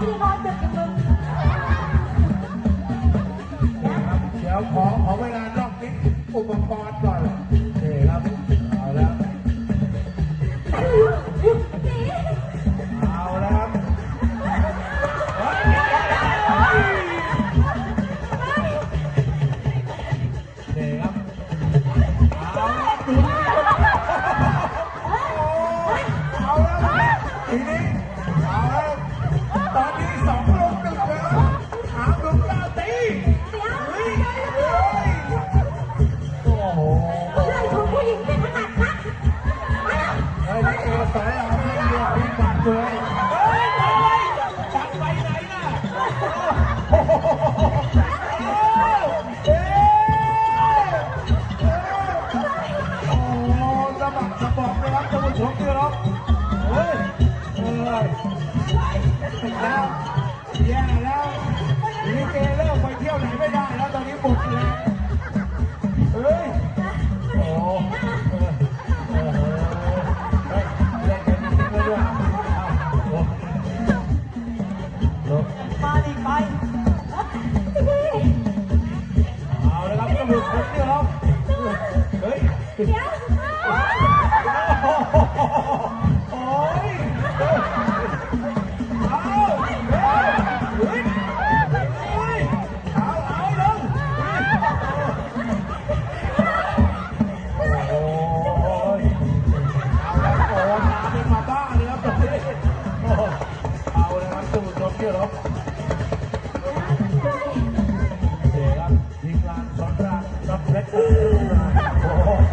ที่นอนดึกอย่างมึงเดี๋ยวขอขอเวลานอกนิดอุปกรณ์ก่อนนี่ครับเอาแล้วเอาแล้วครับเฮ้ยนี่ครับเอาแล้วนี่เอาแล้วทีนี้เอาแล้ว ตอนนี้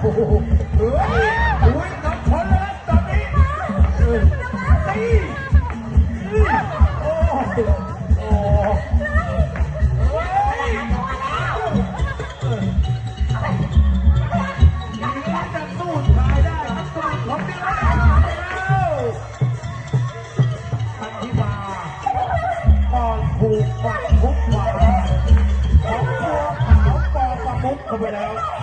อ้โหเฮ้ยอุ้ยน้ำชนแล้วตอนนี้เออตีโอ้โหโอ้เฮ้ยยิงแล้วจะสู้ชายได้ครับตู้ชมเที่ยวแล้วพันธิมาก่อนถูกฝังทุกหมาของตัวขาวปอประมุกเข้าไปแล้ว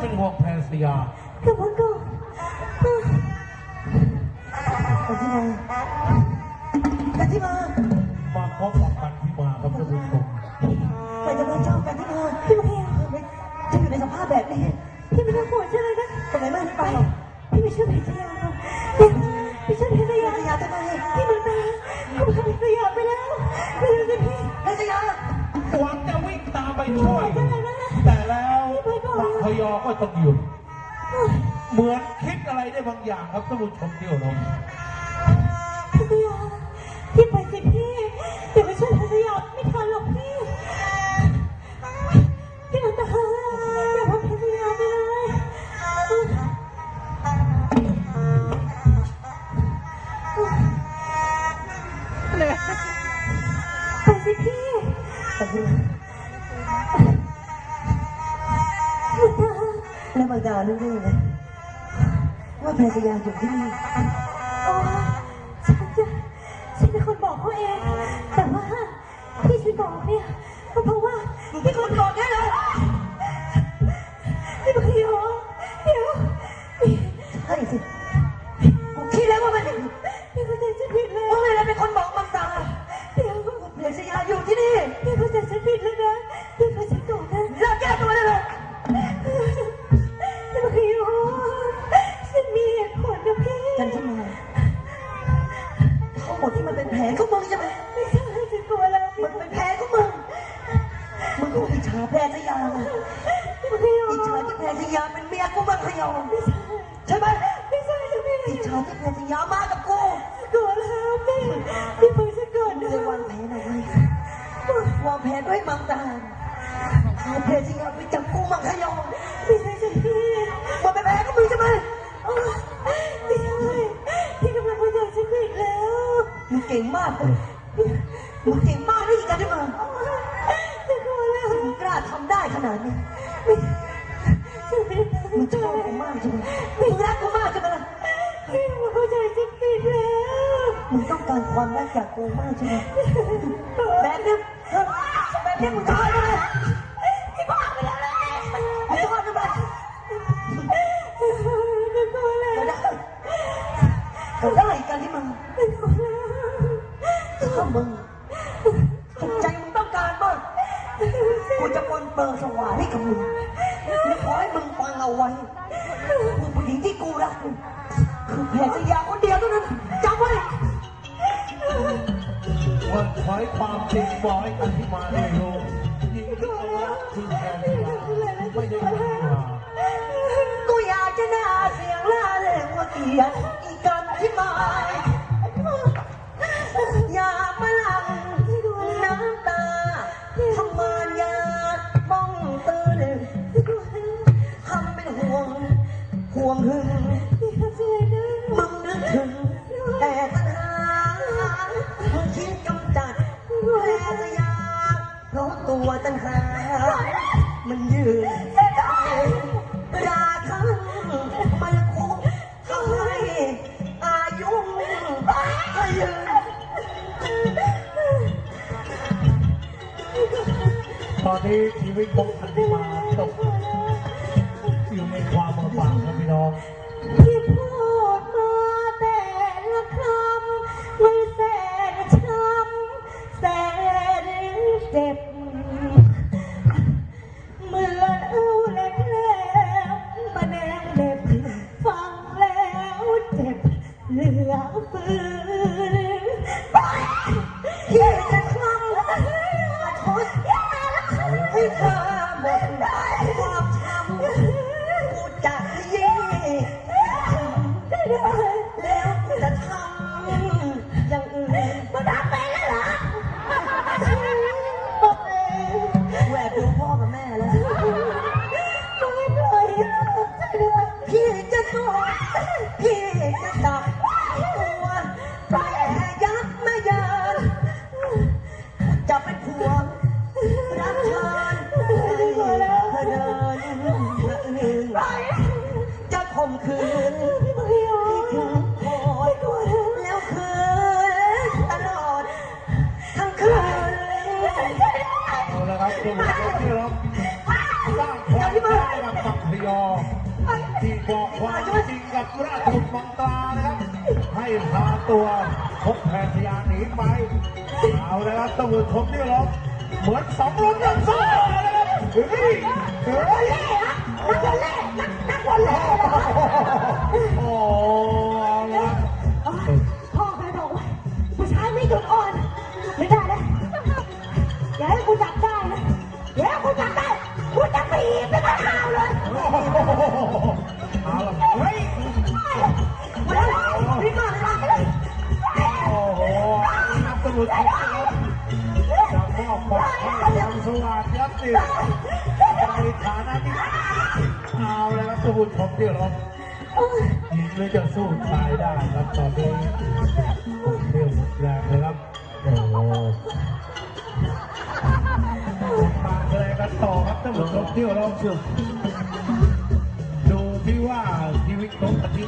เป็นห่วงแพรสยากับพ่อก่อนกันที่มากันที่มามาพบกับกันที่มาครับท่านผู้ชมไปจะเป็นเจ้ากันที่มาพี่มาเพียงจะอยู่ในสภาพแบบนี้พี่ไม่ต้องห่วงฉันเลยนะเป็นไหม ต้องหยุด เหมือนคิดอะไรได้บางอย่างครับท่านผู้ชมที่เรา พี่เพชร มันตาแล้วบางดารู้ได้ยังไงว่าพยาอยู่ที่นี่อ๋อฉันจะฉันเป็นคนบอกเขาเอง แต่ว่าที่ฉันบอกเนี่ย อกยออิจฉาที่แพทยาเป็นเมียกูมังคยอไม่ใช่ใช่ไหมไม่ใช่ฉันไม่อิจฉาที่แพทยามากับกูกลัวแล้วพี่พี่ฟังฉันก่อนะเลยวางแผนเอาไว้วางแผนด้วยมังตาเอาแพทยาไปจับกูมังคยอไม่ใช่ฉันพี่มันเป็นแผนของมึงใช่ไหมไม่ใช่พี่กำลังเข้าใจฉันผิดแล้วมึงเก่งมากเลยมึงเก่ง ขนาดนี้ฉันไม่ได้มึงชอบกูมากใช่ไหมมึงรักกูมากใช่ไหมล่ะพี่กำลังเข้าใจฉันผิดแล้วมึงต้องการการความรักจากกูมากใช่ไหมแบบเนี้ยแบบเนี้ยมึงทำอะไรพี่ เอาไว้ผู้หญิงที่กูรักคือแพทยาคนเดียวเท่านั้นจำไว้วันคอยความจริงบอกให้กันที่มาในโลกยิงที่เขารักคือแทนที่มาไม่ได้ยิงมากูอยากจะหน้าเสียงล่าเล่งว่าเกลียดอีกันที่มาอย่า นนี้ชีวิตของพันธิมาตก ที่เราสร้างความรักให้กับฝั่งพยอที่บอกความจริงกับราชบุตรมังตรานะครับ ให้พาตัวพกแพทยาหนีไปเอาละครับตำรวจชมที่เราเหมือนสองรถกันซ่านะครับเฮ้ยเฮ้ยนักวันแรกนักนักวันแรกโอ้ เป็นข้าวเลยเอาละเฮ้ยมาแล้วรีบมาเลยโอ้โหนับตำรวจชมที่เราจะมอบความให้ยังสวัสดิ์ยับสิในฐานะที่เอาละครับตำรวจชมที่เราหญิงเลยจะสู้ชายได้ครับตอนนี้ผมเรียวหมดแรงเลยครับโอ้โหมาแสดงกันต่อ ครับท่านผู้ชมที่เราเชื่อดูที่ว่าชีวิตของปฏิ